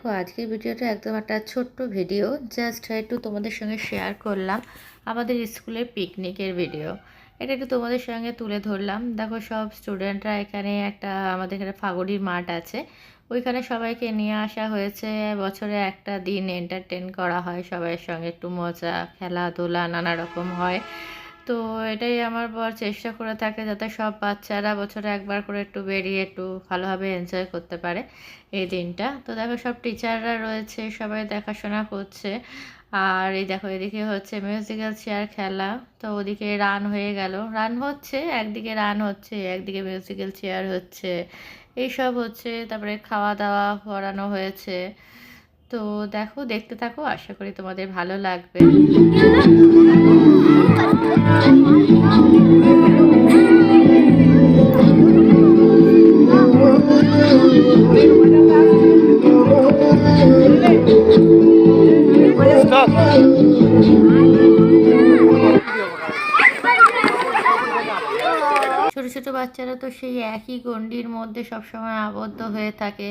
দেখো, আজকের ভিডিওটা একদম একটা ছোট্ট ভিডিও। জাস্ট একটু তোমাদের সঙ্গে শেয়ার করলাম আমাদের স্কুলের পিকনিকের ভিডিও এটা একটু তোমাদের সঙ্গে তুলে ধরলাম। দেখো, সব স্টুডেন্টরা এখানে একটা, আমাদের এখানে ফাগড়ির মাঠ আছে। ওইখানে সবাইকে নিয়ে আসা হয়েছে। বছরে একটা দিন এন্টারটেন করা হয়, সবাইয়ের সঙ্গে একটু মজা, খেলাধুলা, নানা রকম হয়। তো এটাই আমার বর চেষ্টা করে থাকে যাতে সব বাচ্চারা বছরে একবার করে একটু বেরিয়ে একটু ভালোভাবে এনজয় করতে পারে এই দিনটা। তো দেখো সব টিচাররা রয়েছে, সবাই দেখাশোনা করছে। আর এই দেখো এদিকে হচ্ছে মিউজিক্যাল চেয়ার খেলা, তো ওদিকে রান হয়ে গেল। রান হচ্ছে, একদিকে রান হচ্ছে, একদিকে মিউজিক্যাল চেয়ার হচ্ছে। এইসব হচ্ছে, তারপরে খাওয়া দাওয়া করানো হয়েছে। তো দেখো, দেখতে থাকো, আশা করি তোমাদের ভালো লাগবে। ছোট ছোট বাচ্চারা তো সেই একই গণ্ডির মধ্যে সবসময় আবদ্ধ হয়ে থাকে।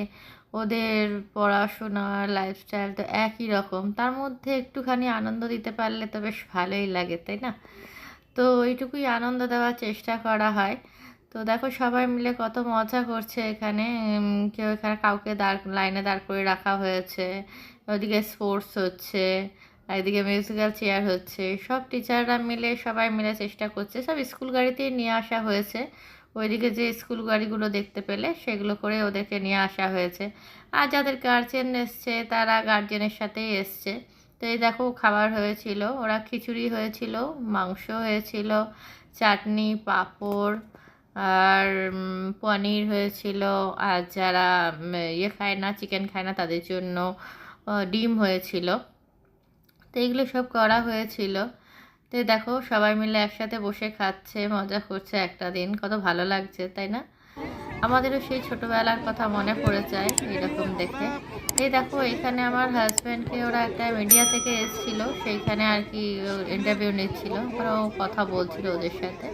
ওদের পড়াশোনা লাইফস্টাইল তো একই রকম। তার মধ্যে একটুখানি আনন্দ দিতে পারলে তো বেশ ভালোই লাগে, তাই না? তো এইটুকুই আনন্দ দেওয়ার চেষ্টা করা হয়। তো দেখো সবাই মিলে কত মজা করছে এখানে। কেউ এখানে কাউকে দাঁড়, লাইনে দাঁড় করে রাখা হয়েছে। ওদিকে স্পোর্টস হচ্ছে একদিকে মিউজিক্যাল চেয়ার হচ্ছে। সব টিচাররা মিলে, সবাই মিলে চেষ্টা করছে। সব স্কুল গাড়িতেই নিয়ে আসা হয়েছে। ওইদিকে যে স্কুল গাড়িগুলো দেখতে পেলে, সেগুলো করে ওদেরকে নিয়ে আসা হয়েছে। আর যাদের গার্জেন এসছে, তারা গার্জেনের সাথেই এসছে। তো এই দেখো, খাবার হয়েছিল, ওরা খিচুড়ি হয়েছিল, মাংস হয়েছিল, চাটনি, পাঁপড় আর পনির হয়েছিল, আর যারা ইয়ে খায় না চিকেন খায় না, তাদের জন্য ডিম হয়েছিল। তো এগুলো সব করা হয়েছিল। তো দেখো, সবাই মিলে একসাথে বসে খাচ্ছে, মজা করছে একটা দিন, কত ভালো লাগছে, তাই না? আমাদেরও সেই ছোটোবেলার কথা মনে পড়ে যায় এরকম দেখে। এই দেখো, এখানে আমার হাজব্যান্ডকে ওরা একটা মিডিয়া থেকে এসেছিল, সেইখানে আর কি ইন্টারভিউ নিচ্ছিল ওরা কথা বলছিল ওদের সাথে।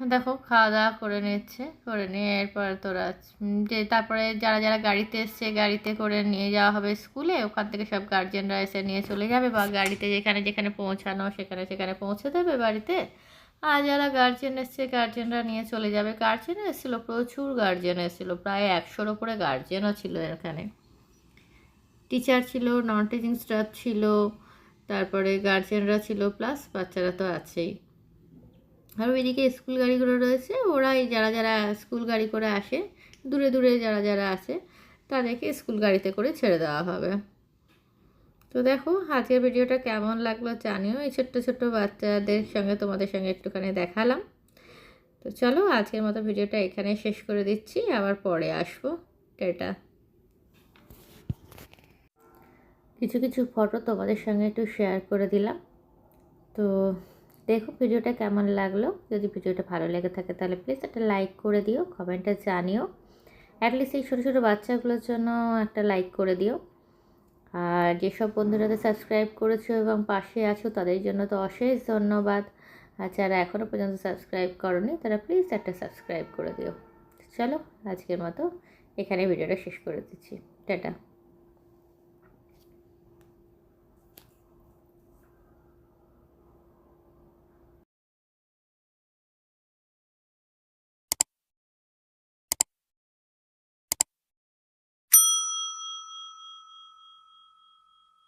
দেখো, খাওয়া দাওয়া করে নিচ্ছে, করে নিয়ে এরপর তোরা যে তারপরে যারা যারা গাড়িতে এসছে, গাড়িতে করে নিয়ে যাওয়া হবে স্কুলে, ওখান থেকে সব গার্জেনরা এসে নিয়ে চলে যাবে বা গাড়িতে যেখানে যেখানে পৌঁছানো, সেখানে সেখানে পৌঁছে দেবে বাড়িতে। আর যারা গার্জেন এসছে গার্জেনরা নিয়ে চলে যাবে। গার্জেন এসেছিল, প্রচুর গার্জেন এসেছিল, প্রায় একশোর ওপরে গার্জেনও ছিল এখানে। টিচার ছিল নন টিচিং স্টাফ ছিল তারপরে গার্জেনরা ছিল প্লাস বাচ্চারা তো আছেই। আর ওইদিকে স্কুল গাড়িগুলো রয়েছে, ওরাই যারা যারা স্কুল গাড়ি করে আসে, দূরে দূরে যারা যারা আছে, তাদেরকে স্কুল গাড়িতে করে ছেড়ে দেওয়া হবে। তো দেখো, আজকের ভিডিওটা কেমন লাগল জানিও, এই ছোট্ট ছোট্ট বাচ্চাদের সঙ্গে তোমাদের সঙ্গে একটুখানি দেখালাম। তো চলো, আজকের মতো ভিডিওটা এখানে শেষ করে দিচ্ছি, আবার পরে আসব। টাটা। কিছু কিছু ফটো তোমাদের সঙ্গে একটু শেয়ার করে দিলাম। তো দেখো ভিডিওটা কেমন লাগল। যদি ভিডিওটা ভালো লেগে থাকে তাহলে প্লিজ একটা লাইক করে দিও কমেন্টে জানিও। অ্যাটলিস্ট এই ছোটো ছোটো বাচ্চাগুলোর জন্য একটা লাইক করে দিও। আর যেসব বন্ধুরা সাবস্ক্রাইব করেছ এবং পাশে আছো, তাদের জন্য তো অশেষ ধন্যবাদ। আর যারা এখনও পর্যন্ত সাবস্ক্রাইব করনি, তারা প্লিজ একটা সাবস্ক্রাইব করে দিও। চলো আজকের মতো এখানে ভিডিওটা শেষ করে দিচ্ছি। টাটা।